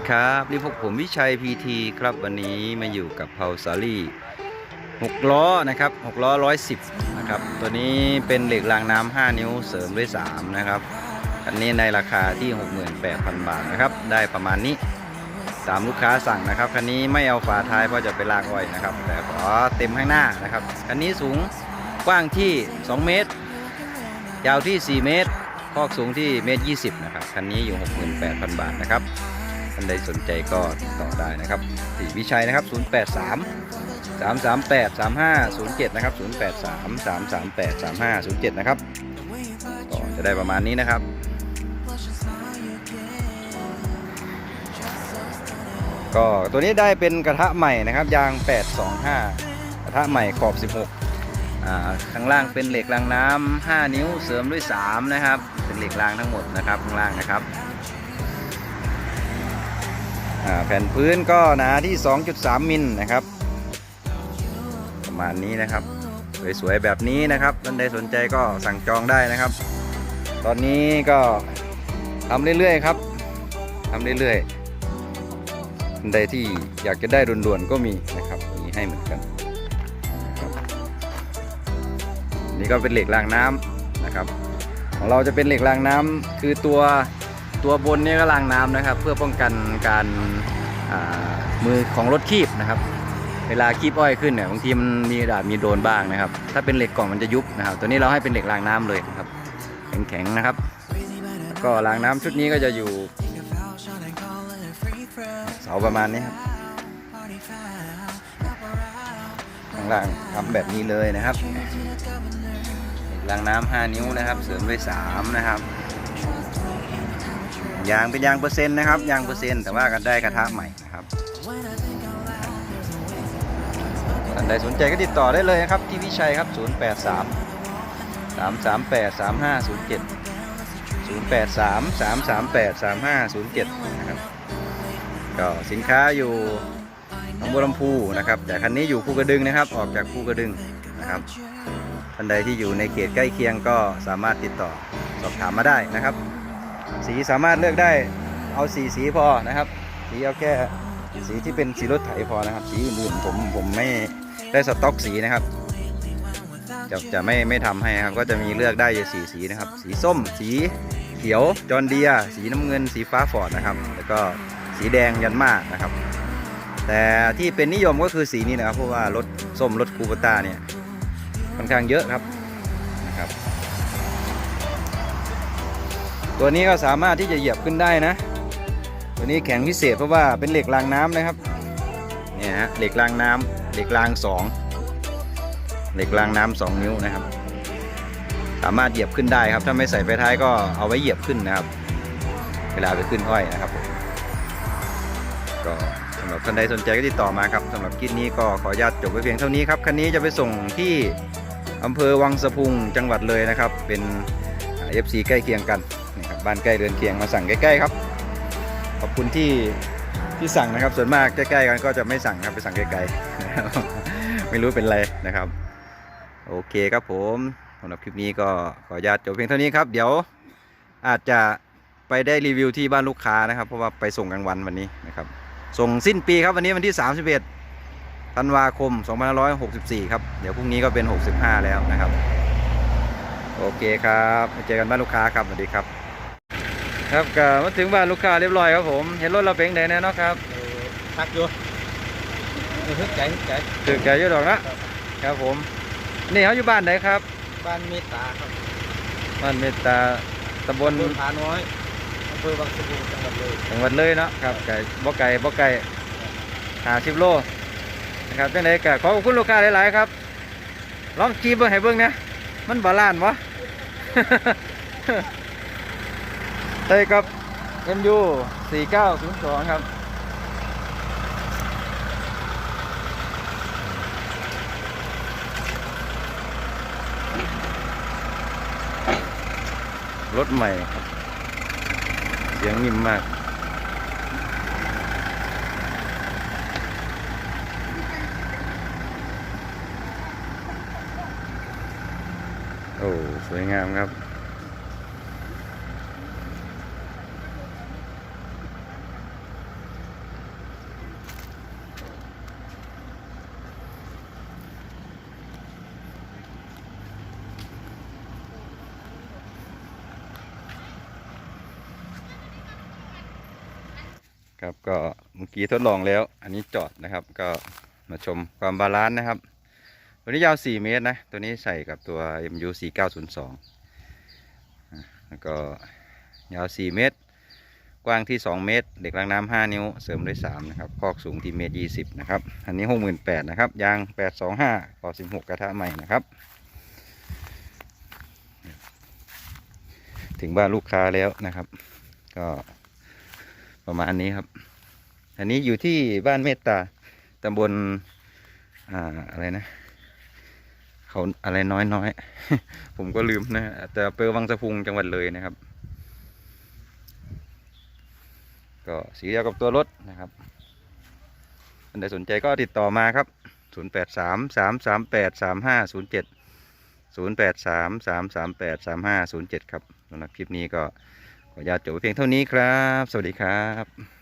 ีครับนี่พวกผมวิชัยพีทีครับวันนี้มาอยู่กับเพาซารี่6ล้อนะครับ6ล้อ110นะครับตัวนี้เป็นเหล็กรางน้ำ5นิ้วเสริมด้วย3นะครับอันนี้ในราคาที่ 68,000 บาทนะครับได้ประมาณนี้ตามลูกค้าสั่งนะครับคันนี้ไม่เอาฝาท้ายเพราะจะไปลากอ้อยนะครับ แต่ขอเต็มข้างหน้านะครับคันนี้สูงกว้างที่ 2 เมตร ยาวที่ 4 เมตรคอกสูงที่เมตร 20 นะครับ คันนี้อยู่ 68,000 บาทนะครับานใดสนใจก็ติดต่อได้นะครับสีวิชัยนะครับ 083 338 3507 นะครับ 083 338 3507 นะครับ ก็จะได้ประมาณนี้นะครับ ก็ตัวนี้ได้เป็นกระทะใหม่นะครับ ยาง 825 กระทะใหม่ขอบ 16อ่าข้างล่างเป็นเหล็กรางน้ำ5นิ้วเสริมด้วย 3 นะครับ เป็นเหล็กรางทั้งหมดนะครับข้างล่างนะครับ แผ่นพื้นก็หนาที่ 2.3 มิลนะครับ ประมาณนี้นะครับ สวยๆแบบนี้นะครับท่านใดสนใจก็สั่งจองได้นะครับ ตอนนี้ก็ทำเรื่อยๆครับทำเรื่อยๆท่านใดที่อยากจะได้ด่วนๆก็มีนะครับมีให้เหมือนกันนี่ก็เป็นเหล็กรางน้ำนะครับ ของเราจะเป็นเหล็กรางน้ำคือตัว ตัวบนนี่ก็รางน้ำนะครับ เพื่อป้องกันการมือของรถคีบนะครับ เวลาคีบอ้อยขึ้นเนี่ยบางทีมันมีดาบมีโดนบ้างนะครับ ถ้าเป็นเหล็กกล่องมันจะยุบนะครับ ตัวนี้เราให้เป็นเหล็กรางน้ำเลยนะครับ แข็งๆนะครับแล้างน้ำชุดนี้ก็จะอยู่เสาประมาณนี้ครับข้างล่างทำแบบนี้เลยนะครับรางน้ำ5นิ้วนะครับ เสริมด้วย3นะครับ ยางเป็นยางเปอร์เซ็นต์นะครับ ยางเปอร์เซ็นต์แต่ว่าก็ได้กระทะใหม่นะครับท่านใดสนใจก็ติดต่อได้เลยนะครับ ที่วิชัยครับ 083 338 3507 083 338 3507 นะครับ ก็สินค้าอยู่หนองบัวลำพูนะครับ แต่คันนี้อยู่ภูกระดึงนะครับ ออกจากภูกระดึงนะครับท่านใดที่อยู่ในเขตใกล้เคียงก็สามารถติดต่อสอบถามมาได้นะครับ สีสามารถเลือกได้เอาสีสีพอนะครับ สีเอาแค่สีที่เป็นสีรถไถพอนะครับ สีอื่นๆผมผมไม่ได้สต็อกสีนะครับ จะจะไม่ไม่ทำให้ครับ ก็จะมีเลือกได้อยู่สีสีนะครับ สีส้ม สีเขียวจอร์นเดียสีน้ำเงินสีฟ้าฟอร์ดนะครับ แล้วก็สีแดงยันมานะครับ แต่ที่เป็นนิยมก็คือสีนี้นะครับเพราะว่ารถส้มรถคูปต้าเนี่ยค่อนข้างเยอะครับนะครับ ตัวนี้ก็สามารถที่จะเหยียบขึ้นได้นะ ตัวนี้แข็งพิเศษเพราะว่าเป็นเหล็กรางน้ำนะครับเนี่ยฮะเหล็กรางน้ำเหล็กรางสองเหล็กรางน้ำสองนิ้วนะครับ สามารถเหยียบขึ้นได้ครับ ถ้าไม่ใส่ไฟท้ายก็เอาไว้เหยียบขึ้นนะครับ เวลาไปขึ้นห้อยนะครับผมก็สำหรับท่านใดสนใจก็ติดต่อมาครับสำหรับคลิปนี้ก็ขออนุญาตจบไว้เพียงเท่านี้ครับคันนี้จะไปส่งที่อำเภอวังสะพุงจังหวัดเลยนะครับ เป็นเอฟซีใกล้เคียงกัน นี่ครับบ้านใกล้เรือนเคียงมาสั่งใกล้ๆครับ ขอบคุณที่ที่สั่งนะครับ ส่วนมากใกล้ๆกันก็จะไม่สั่งครับไปสั่งไกลๆไม่รู้เป็นไรนะครับ โอเคครับผมสำหรับคลิปนี้ก็ขออนุญาตจบเพียงเท่านี้ครับ เดี๋ยวอาจจะไปได้รีวิวที่บ้านลูกค้านะครับ เพราะว่าไปส่งกลางวันวันนี้นะครับ ส่งสิ้นปีครับวันนี้วันที่ 31ธันวาคม 2564 ครับ เดี๋ยวพรุ่งนี้ก็เป็น 65 แล้วนะครับ โอเคครับเจอกันบ้านลูกค้าครับสวัสดีครับ ครับก็มาถึงบ้านลูกค้าเรียบร้อยครับผม เห็นรถเราเป็นไงแน่เนาะครับทักอยู่ทึกใจทึกใจถึกใจเยอะดอกนะครับผม นี่เขาอยู่บ้านไหนครับ บ้านเมตตาครับ บ้านเมตตาตำบลตำบลผาน้อยอำเภอบางสะพุงจังหวัดเลยจังหวัดเลยเนาะครับไก่บ่ไก่บ่ไก่หาสิบโลนะครับจังไดก็ขอขอบคุณลูกค้าหลายๆครับลองจีบเบิ่งให้เบิ่งนะมันบาลานซ์วะ เต้กับ MU 4902 ครับรถใหม่ครับ เสียงนิ่มมาก โอ้ สวยงามครับ ครับก็เมื่อกี้ทดลองแล้ว อันนี้จอดนะครับ ก็มาชมความบาลานซ์นะครับ ตัวนี้ยาว 4 เมตรนะ ตัวนี้ใส่กับตัว MU 4902อะแล้วก็ยาว 4 เมตร กว้างที่ 2 เมตร เด็กล้างน้ำ5นิ้ว เสริมด้วย 3 นะครับ คอกสูงที่เมตร 20 นะครับ อันนี้ 68,000นะครับ ยาง 825ก่อ16 กระทะใหม่นะครับ ถึงบ้านลูกค้าแล้วนะครับ ก็ ประมาณนี้ครับ อันนี้อยู่ที่บ้านเมตตาตำบลอ่าอะไรนะ เขาอะไรน้อยน้อยผมก็ลืมนะแต่อำเภอวังสะพุงจังหวัดเลยนะครับ ก็สีเดียวกับตัวรถนะครับท่านใดสนใจก็ติดต่อมาครับ 0 8 3 3 3 8 3 5 0 7 0 8 3 3 3 8 3 5 0 7 ครับสำหรับคลิปนี้ก็ ขออนุญาตจบเพียงเท่านี้ครับ สวัสดีครับ